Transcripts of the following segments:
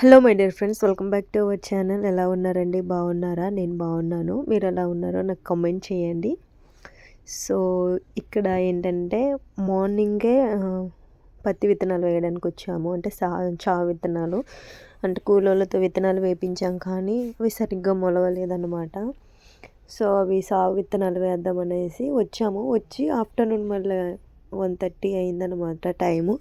Hello my dear friends welcome back to our channel. ఎలా ఉన్నారండి? బాగున్నారా? నేను బాగున్నాను. మీరు ఎలా ఉన్నారో నాకు కమెంట్ చేయండి. సో ఇక్కడ ఏంటంటే మార్నింగే పత్తి విత్తనాలు వేయడానికి వచ్చాము. అంటే సా చా విత్తనాలు. అంటే కూలోళ్ళతో విత్తనాలు వేపించాం కానీ అవి సరిగ్గా మొలవలేదన్నమాట. సో అవి సాగు విత్తనాలు వేద్దాం అనేసి వచ్చాము. వచ్చి ఆఫ్టర్నూన్ మళ్ళీ వన్ థర్టీ అయిందనమాట టైము.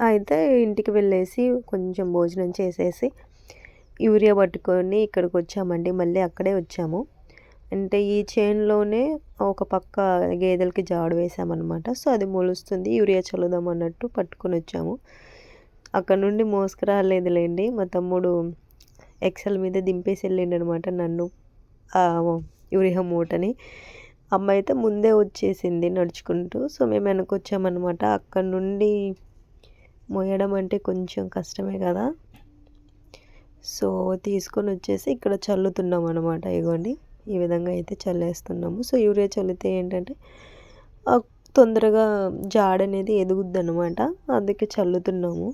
అయితే ఇంటికి వెళ్ళేసి కొంచెం భోజనం చేసేసి యూరియా పట్టుకొని ఇక్కడికి వచ్చామండి. మళ్ళీ అక్కడే వచ్చాము. అంటే ఈ చేన్లోనే ఒక పక్క గేదెలకి జాడు వేసామన్నమాట. సో అది మొలుస్తుంది. యూరియా చల్లుదాం అన్నట్టు పట్టుకొని వచ్చాము. అక్కడ నుండి మోసుకురాలేదులేండి మా తమ్ముడు ఎక్సెల్ మీద దింపేసి వెళ్ళిండు అనమాట నన్ను యూరియా మూటని. అమ్మ అయితే ముందే వచ్చేసింది నడుచుకుంటూ. సో మేము వెనకొచ్చామన్నమాట. అక్కడ నుండి మోయడం అంటే కొంచెం కష్టమే కదా. సో తీసుకొని వచ్చేసి ఇక్కడ చల్లుతున్నాం అనమాట ఇగోండి ఈ విధంగా అయితే చల్లేస్తున్నాము. సో యూరియా చల్లితే ఏంటంటే తొందరగా జాడ అనేది ఎదుగుద్ది అనమాట అందుకే చల్లుతున్నాము.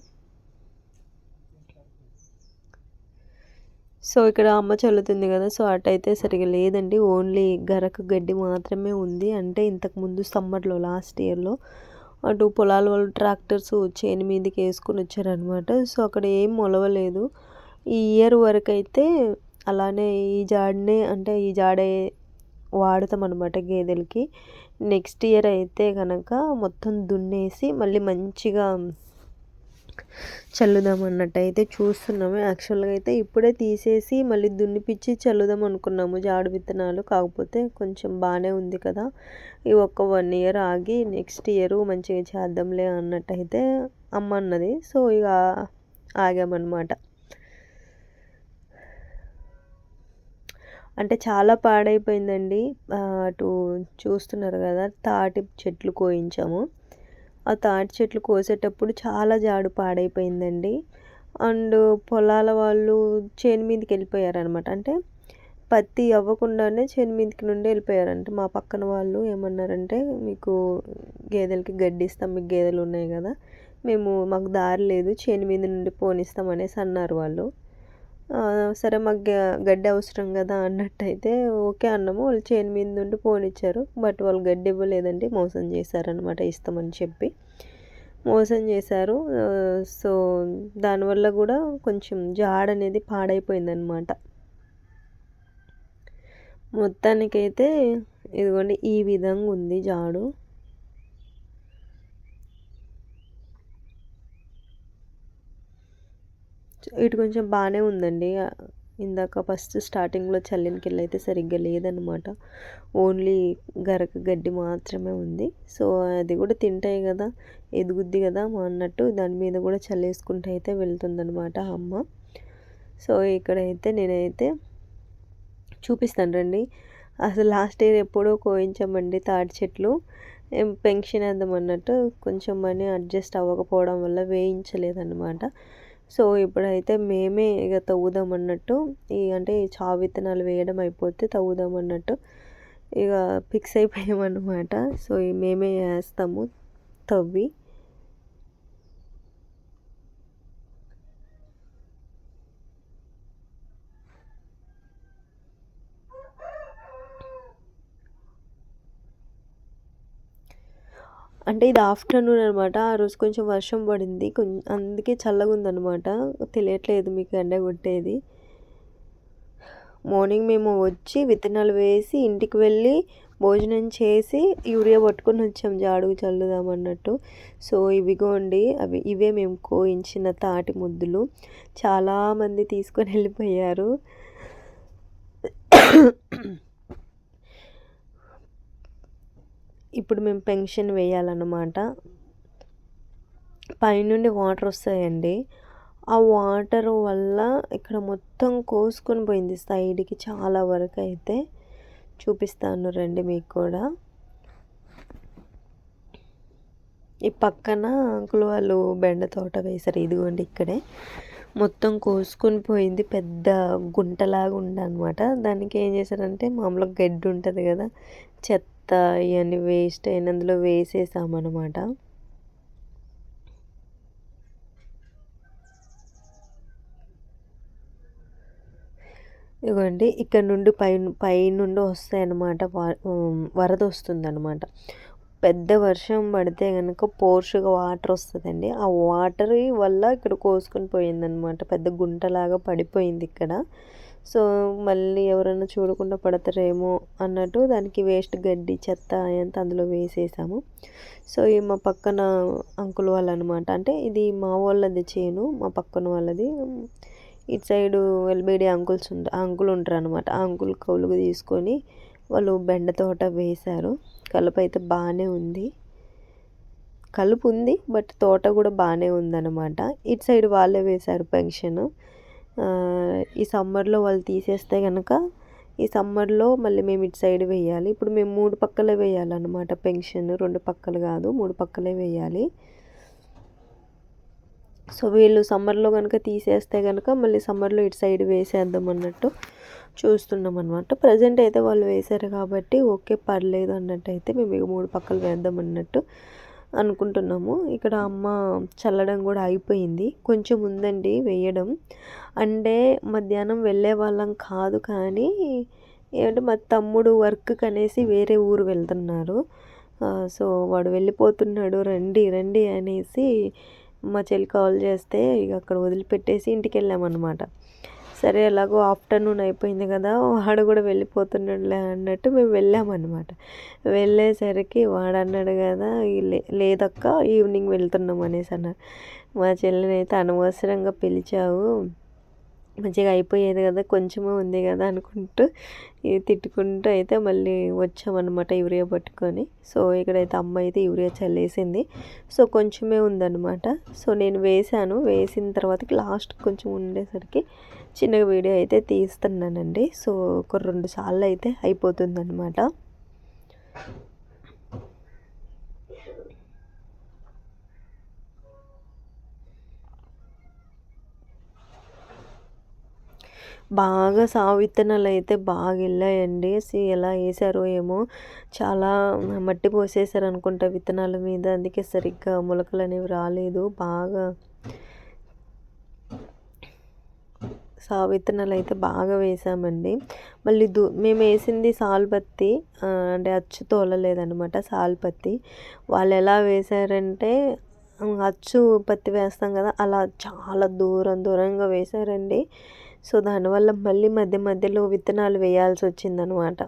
సో ఇక్కడ అమ్మ చల్లుతుంది కదా సో అటైతే సరిగా లేదండి. ఓన్లీ గరక గడ్డి మాత్రమే ఉంది. అంటే ఇంతకుముందు సమ్మర్లో లాస్ట్ ఇయర్లో అటు పొలాల వాళ్ళు ట్రాక్టర్స్ చేను మీదకి వేసుకుని వచ్చారనమాట సో అక్కడ ఏం మొలవలేదు. ఈ ఇయర్ వరకు అయితే అలానే ఈ జాడనే అంటే ఈ జాడే వాడతాం అనమాట గేదెలకి. నెక్స్ట్ ఇయర్ అయితే కనుక మొత్తం దున్నేసి మళ్ళీ మంచిగా చల్లుదాం అన్నట్టు అయితే చూస్తున్నాము. యాక్చువల్గా అయితే ఇప్పుడే తీసేసి మళ్ళీ దున్నిపిచ్చి చల్లుదాం అనుకున్నాము. జాడు విత్తనాలు కాకపోతే కొంచెం బాగానే ఉంది కదా. ఈ ఒక్క వన్ ఇయర్ ఆగి నెక్స్ట్ ఇయర్ మంచిగా చేద్దాంలే అన్నట్టు అయితే అమ్మ అన్నది. సో ఇక ఆగామన్నమాట. అంటే చాలా పాడైపోయిందండి. అటు చూస్తున్నారు కదా తాటి చెట్లు కోయించాము. ఆ తాటి చెట్లు కోసేటప్పుడు చాలా జాడు పాడైపోయిందండి. అండ్ పొలాల వాళ్ళు చేను మీదకి వెళ్ళిపోయారనమాట అంటే పత్తి అవ్వకుండానే చేను మీదకి నుండి వెళ్ళిపోయారంటే. మా పక్కన వాళ్ళు ఏమన్నారంటే మీకు గేదెలకి గడ్డి ఇస్తాం మీకు గేదెలు ఉన్నాయి కదా మేము మాకు దారి లేదు చేను మీద నుండి పోనిస్తాం అనేసి అన్నారు వాళ్ళు. సరే మాకు గడ్డి అవసరం కదా అన్నట్టయితే ఓకే అన్నాము. వాళ్ళు చేను మీద నుండి పోనిచ్చారు. బట్ వాళ్ళు గడ్డి ఇవ్వలేదండి. మోసం చేశారనమాట ఇస్తామని చెప్పి. మోసం చేశారు. సో దానివల్ల కూడా కొంచెం జాడ అనేది పాడైపోయిందనమాట మొత్తానికైతే ఇదిగోండి ఈ విధంగా ఉంది జాడు. ఇటు కొంచెం బాగానే ఉందండి. ఇందాక ఫస్ట్ స్టార్టింగ్లో చల్లినకెళ్ళి అయితే సరిగ్గా లేదనమాట ఓన్లీ గరక గడ్డి మాత్రమే ఉంది. సో అది కూడా తింటాయి కదా ఎదుగుద్ది కదా అన్నట్టు దాని మీద కూడా చల్లేసుకుంటూ అయితే వెళ్తుందనమాట అమ్మ. సో ఇక్కడైతే నేనైతే చూపిస్తాను రండి. అసలు లాస్ట్ ఇయర్ ఎప్పుడో కోయించామండి తాటి చెట్లు. పెన్షన్ వేద్దాం అన్నట్టు కొంచెం మనీ అడ్జస్ట్ అవ్వకపోవడం వల్ల వేయించలేదన్నమాట. సో ఇప్పుడైతే మేమే ఇక తవ్వుదాం అన్నట్టు ఈ అంటే చావు విత్తనాలు వేయడం అయిపోతే తవ్వుదాం అన్నట్టు ఇక ఫిక్స్ అయిపోయామన్నమాట. సో మేమే వేస్తాము తవ్వి. అంటే ఇది ఆఫ్టర్నూన్ అనమాట ఆ రోజు కొంచెం వర్షం పడింది. కొంచెం అందుకే చల్లగా ఉందన్నమాట తెలియట్లేదు మీకు ఎండ కొట్టేది. మార్నింగ్ మేము వచ్చి విత్తనాలు వేసి ఇంటికి వెళ్ళి భోజనం చేసి యూరియా పట్టుకొని వచ్చాం. జాడుగు చల్లుదాం అన్నట్టు. సో ఇవిగోండి. అవి ఇవే మేము కోయించిన తాటి ముద్దులు. చాలామంది తీసుకొని వెళ్ళిపోయారు. ఇప్పుడు మేము పెన్షన్ వేయాలన్నమాట. పైనుండి వాటర్ వస్తాయండి. ఆ వాటర్ వల్ల ఇక్కడ మొత్తం కోసుకొని పోయింది సైడ్కి చాలా వరకు అయితే. చూపిస్తాను రండి మీకు కూడా. ఈ పక్కన అంకుల్ వాళ్ళు బెండ తోట వేశారు. ఇదిగోండి ఇక్కడే. మొత్తం కోసుకొని పోయింది. పెద్ద గుంటలాగా ఉండనమాట దానికి ఏం చేశారంటే మామూలుగా గడ్డి ఉంటుంది కదా చెత్త అంత ఇవన్నీ వేస్ట్ అయినందులో వేసేసామన్నమాట. ఇదిగోండి ఇక్కడ నుండి పై పై నుండి వస్తాయన్నమాట వరద వస్తుందన్నమాట. పెద్ద వర్షం పడితే కనుక పోర్షుగా వాటర్ వస్తుందండి. ఆ వాటర్ వల్ల ఇక్కడ కోసుకొని పోయిందనమాట పెద్ద గుంటలాగా పడిపోయింది ఇక్కడ. సో మళ్ళీ ఎవరైనా చూడకుండా పడతారేమో అన్నట్టు దానికి వేస్ట్ గడ్డి చెత్త అంతా అందులో వేసేసాము. సో ఈ మా పక్కన అంకుల్ వాళ్ళు అనమాట అంటే ఇది మా వాళ్ళది చేను మా పక్కన వాళ్ళది. ఇటు సైడు ఎల్బిడి అంకుల్స్ ఉంటా అంకుల్ ఉంటారు అనమాట ఆ అంకుల్ కౌలుకు తీసుకొని వాళ్ళు బెండ తోట వేశారు. కలుపు అయితే బాగానే ఉంది. కలుపు ఉంది బట్ తోట కూడా బాగానే ఉందన్నమాట. ఇటు సైడ్ వాళ్ళే వేశారు పెన్షన్. ఈ సమ్మర్లో వాళ్ళు తీసేస్తే కనుక ఈ సమ్మర్లో మళ్ళీ మేము ఇటు సైడ్ వేయాలి. ఇప్పుడు మేము మూడు పక్కలే వేయాలన్నమాట. పెన్షన్ రెండు పక్కలు కాదు మూడు పక్కలే వేయాలి. సో వీళ్ళు సమ్మర్లో కనుక తీసేస్తే కనుక మళ్ళీ సమ్మర్లో ఇటు సైడ్ వేసేద్దాం అన్నట్టు చూస్తున్నాం అనమాట ప్రజెంట్ అయితే వాళ్ళు వేశారు కాబట్టి ఓకే పర్లేదు అన్నట్టు అయితే మేము మూడు పక్కలు వేద్దాం అన్నట్టు అనుకుంటున్నాము. ఇక్కడ అమ్మ చల్లడం కూడా అయిపోయింది. కొంచెం ఉందండి వేయడం. అంటే మధ్యాహ్నం వెళ్ళే వాళ్ళం కాదు కానీ ఏమంటే మా తమ్ముడు వర్క్ అనేసి వేరే ఊరు వెళ్తున్నారు. సో వాడు వెళ్ళిపోతున్నాడు రండి రండి అనేసి మా చెల్లి కాల్ చేస్తే ఇక అక్కడ వదిలిపెట్టేసి ఇంటికి వెళ్ళామన్నమాట. సరే ఎలాగో ఆఫ్టర్నూన్ అయిపోయింది కదా వాడు కూడా వెళ్ళిపోతున్నాడులే అన్నట్టు మేము వెళ్ళామన్నమాట. వెళ్ళేసరికి వాడు అన్నాడు కదా లేదక్క ఈవినింగ్ వెళ్తున్నాం అనేసి అన్నారు మా చెల్లిని అయితే అనవసరంగా పిలిచావు. మంచిగా అయిపోయేది కదా కొంచెమే ఉంది కదా అనుకుంటూ తిట్టుకుంటూ అయితే మళ్ళీ వచ్చామన్నమాట యూరియా పట్టుకొని. సో ఇక్కడైతే అమ్మ అయితే యూరియా చల్లేసింది. సో కొంచెమే ఉందన్నమాట. సో నేను వేసాను వేసిన తర్వాత లాస్ట్ కొంచెం ఉండేసరికి చిన్న వీడియో అయితే తీస్తున్నానండి. సో ఒక రెండు సార్లు అయితే అయిపోతుందన్నమాట. బాగా సాగు విత్తనాలు అయితే బాగా వెళ్ళాయండి ఎలా వేసారో ఏమో. చాలా మట్టి పోసేసారు అనుకుంటా విత్తనాల మీద. అందుకే సరిగ్గా మొలకలు అనేవి రాలేదు. బాగా సా విత్తనాలు అయితే బాగా వేసామండి. మళ్ళీ దు మేము వేసింది సాల్పత్తి. అంటే అచ్చు తోలలేదనమాట సాల్పత్తి. వాళ్ళు ఎలా వేశారంటే అచ్చు పత్తి వేస్తాం కదా అలా చాలా దూరం దూరంగా వేశారండి సో దానివల్ల మళ్ళీ మధ్య మధ్యలో విత్తనాలు వేయాల్సి వచ్చిందనమాట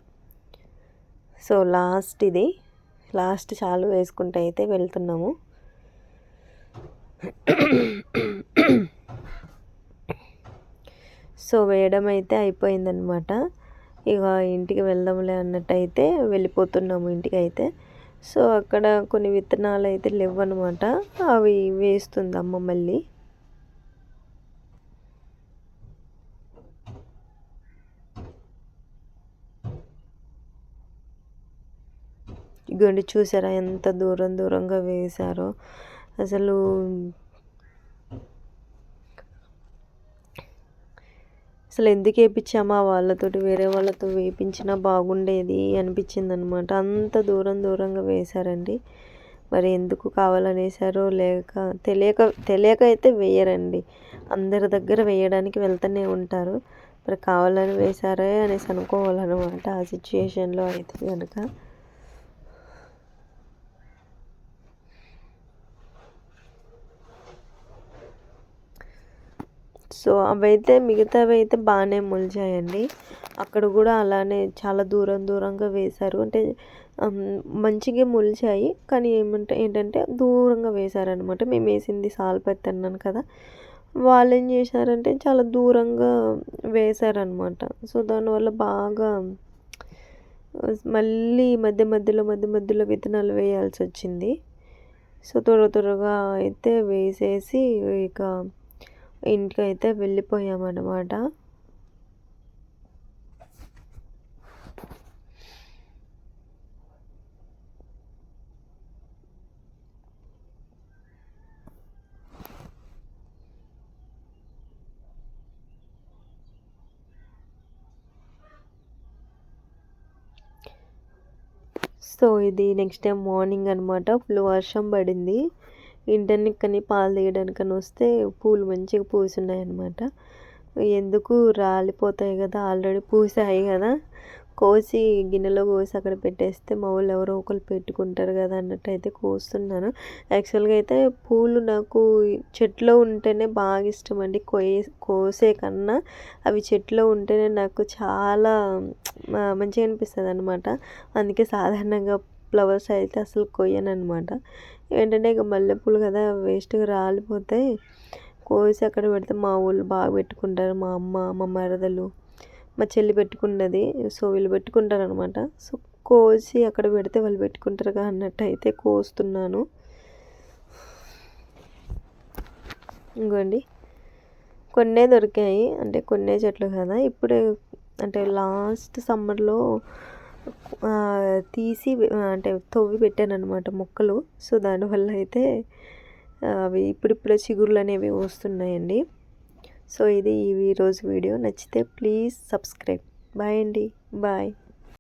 సో లాస్ట్ ఇది. లాస్ట్ చాలు వేసుకుంటే అయితే వెళ్తున్నాము. సో వేయడం అయితే అయిపోయిందనమాట. ఇక ఇంటికి వెళ్దాంలే అన్నట్టు అయితే వెళ్ళిపోతున్నాము ఇంటికి అయితే సో అక్కడ కొన్ని విత్తనాలు అయితే లేవన్నమాట అవి వేస్తుంది అమ్మ మళ్ళీ. ఇగోండి చూసారా ఎంత దూరం దూరంగా వేశారో. అసలు అసలు ఎందుకు వేయించామా వాళ్ళతోటి వేరే వాళ్ళతో వేయించినా బాగుండేది అనిపించింది అనమాట అంత దూరం దూరంగా వేశారండి. మరి ఎందుకు కావాలనేసారో లేక తెలియక తెలియక అయితే వేయరండి. అందరి దగ్గర వేయడానికి వెళ్తూనే ఉంటారు. మరి కావాలని వేశారే అనేసి అనుకోవాలన్నమాట ఆ సిచ్యుయేషన్లో అయితే కనుక సో అవైతే మిగతావి అయితే బాగానే మొలిచాయండి. అక్కడ కూడా అలానే చాలా దూరం దూరంగా వేశారు. అంటే మంచిగా మొలిచాయి. కానీ ఏమంటే ఏంటంటే దూరంగా వేశారనమాట మేము వేసింది సాల్పత్తి అన్నాను కదా. వాళ్ళు ఏం చేశారంటే చాలా దూరంగా వేశారనమాట సో దానివల్ల బాగా మళ్ళీ మధ్య మధ్యలో మధ్య మధ్యలో విత్తనాలు వేయాల్సి వచ్చింది. సో త్వర త్వరగా అయితే వేసేసి ఇక ఇంటికి అయితే వెళ్ళిపోయామన్నమాట. సో ఇది నెక్స్ట్ టైం మార్నింగ్ అనమాట ఫుల్ వర్షం పడింది. ఇంటర్ని కానీ పాలు తీయడానికని వస్తే పూలు మంచిగా పూసున్నాయి అనమాట ఎందుకు? రాలిపోతాయి కదా ఆల్రెడీ పూసాయి కదా. కోసి గిన్నెలో కోసి అక్కడ పెట్టేస్తే మా వాళ్ళు ఎవరో ఒకరు పెట్టుకుంటారు కదా అన్నట్టు అయితే కోస్తున్నాను. యాక్చువల్గా అయితే పూలు నాకు చెట్లో ఉంటేనే బాగా ఇష్టం అండి కోయే కోసే కన్నా అవి చెట్లో ఉంటేనే నాకు చాలా మంచిగా అనిపిస్తుంది అనమాట అందుకే సాధారణంగా ఫ్లవర్స్ అయితే అసలు కొయ్యను అనమాట ఏంటంటే ఇక మల్లెపూలు కదా వేస్ట్గా రాలిపోతే కోసి అక్కడ పెడితే మా ఊళ్ళు బాగా పెట్టుకుంటారు. మా అమ్మ మా మరదలు మా చెల్లి పెట్టుకున్నది. సో వీళ్ళు పెట్టుకుంటారు అనమాట సో కోసి అక్కడ పెడితే వాళ్ళు పెట్టుకుంటారుగా అన్నట్టు అయితే కోస్తున్నాను. ఇంకోండి. కొన్నే దొరికాయి. అంటే కొన్నే చెట్లు కదా. ఇప్పుడే అంటే లాస్ట్ సమ్మర్లో తీసి అంటే తవ్వి పెట్టాను అనమాట మొక్కలు. సో దానివల్ల అయితే అవి ఇప్పుడిప్పుడే చిగురులు అనేవి వస్తున్నాయండి. సో ఇది ఈరోజు వీడియో. నచ్చితే ప్లీజ్ సబ్స్క్రైబ్. బాయ్ అండి. బాయ్.